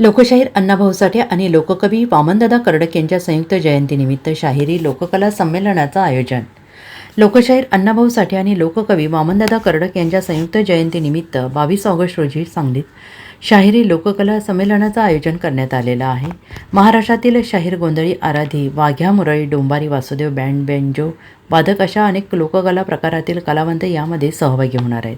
लोकशाहीर अण्णाभाऊ साठे आणि लोककवी वामनदादा कर्डक यांच्या संयुक्त जयंतीनिमित्त शाहिरी लोककला संमेलनाचं आयोजन. लोकशाहीर अण्णाभाऊ साठे आणि लोककवी वामनदादा कर्डक यांच्या संयुक्त जयंतीनिमित्त बावीस ऑगस्ट रोजी सांगलीत शाहिरी लोककला संमेलनाचं आयोजन करण्यात आलेलं आहे. महाराष्ट्रातील शाहीर गोंधळी आराधी वाघ्या मुरळी डोंबारी वासुदेव बँड बेंजो वादक अशा अनेक लोककला प्रकारातील कलावंत यामध्ये सहभागी होणार आहेत.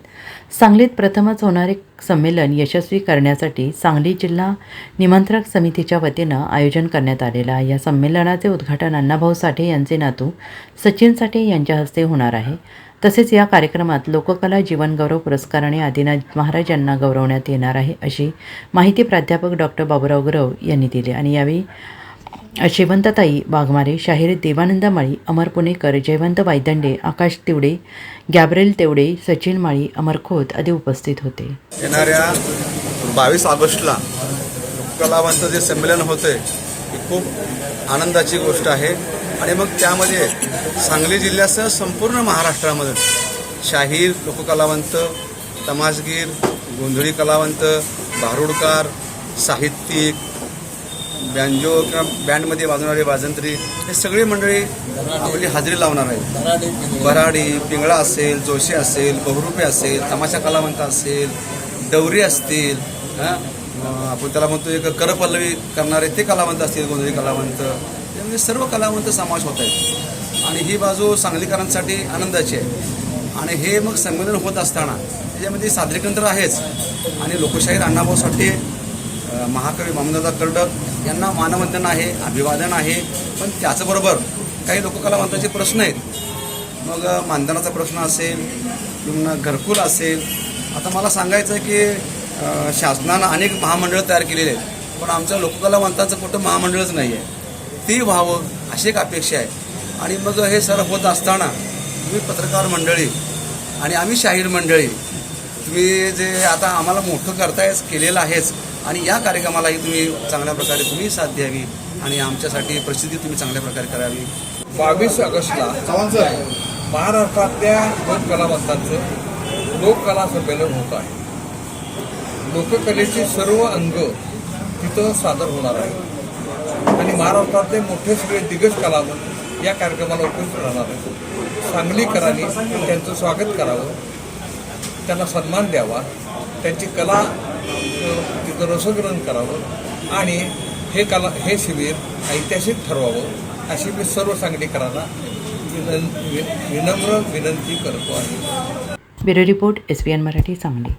सांगलीत प्रथमच होणारे संमेलन यशस्वी करण्यासाठी सांगली जिल्हा निमंत्रक समितीच्या वतीनं आयोजन करण्यात आलेलं आहे. या संमेलनाचे उद्घाटन अण्णाभाऊ साठे यांचे नातू सचिन साठे यांच्या हस्ते होणार आहे. तसेच या कार्यक्रमात लोककला जीवनगौरव पुरस्काराने आदिनाथ महाराज यांना गौरवण्यात येणार आहे अशी माहिती प्राध्यापक डॉक्टर बाबुराव गुरव यांनी दिली आणि यावेळी शेवंतताई वाघमारे शाहीर देवानंद माळी अमर पुणेकर जयवंत वायदंडे आकाश तेवडे गॅब्रेल तेवडे सचिन माळी अमर खोत आदी उपस्थित होते. येणाऱ्या बावीस ऑगस्टला कलावंत जे संमेलन होते ही खूप आनंदाची गोष्ट आहे. आणि मग त्यामध्ये सांगली जिल्ह्यासह संपूर्ण महाराष्ट्रामध्ये शाहीर लोककलावंत तमासगीर गोंधळी कलावंत भारुडकार साहित्यिक बँजो किंवा बँडमध्ये वाजवणारे वाजंत्री हे सगळी मंडळी आपली हजेरी लावणार आहेत. बराडी पिंगळा असेल जोशी असेल बहुरूपे असेल तमाशा कलावंत असेल डवरी असतील हां? आपण त्याला म्हणतो एक करपल्लवी करणारे ते कलावंत असतील गोंधळी कलावंत. त्यामध्ये सर्व कलावंत समावेश होत आहेत. आणि ही बाजू सांगलीकरांसाठी आनंदाची आहे. आणि हे मग संमेलन होत असताना त्याच्यामध्ये सादरीकरण तर आहेच. आणि लोकशाहीर अण्णाभाऊ साठे महाकवी मामदादा कर्डक यांना मानवंदन आहे अभिवादन आहे. पण त्याचबरोबर काही लोककलावंताचे प्रश्न आहेत. मग मानधनाचा प्रश्न असेल किंवा घरकुल असेल. आता मला सांगायचं आहे की शासनानं अनेक महामंडळं तयार केलेले आहेत. पण आमच्या लोककलावंतांचं कुठं महामंडळच नाही आहे. ते व्हावं अशी एक अपेक्षा आहे. आणि मग हे सर होत असताना तुम्ही पत्रकार मंडळी आणि आम्ही शाहीर मंडळी तुम्ही जे आता आम्हाला मोठं करतायच केलेलं आहेच. आणि या कार्यक्रमालाही तुम्ही चांगल्या प्रकारे तुम्ही साथ द्यावी आणि आमच्यासाठी प्रसिद्धी तुम्ही चांगल्या प्रकारे करावी. बावीस ऑगस्टला महाराष्ट्रातल्या लोककलावंतांचं लोककला संमेलन होत आहे. लोककलेचे सर्व अंग तिथं सादर होणार आहे आणि महाराष्ट्रातले मोठे सगळे दिग्गज कलावंत या कार्यक्रमाला उपस्थित राहणार आहेत. सांगलीकरांनी त्यांचं स्वागत करावं. त्यांना सन्मान द्यावा. त्यांची कला तिथं रसग्रहण करावं आणि हे कला हे शिबिर ऐतिहासिक ठरवावं अशी मी सर्व सांगलीकरांना विनं विनम्र विनंती करतो आहे. Bureau report S B N Marathi Sangli.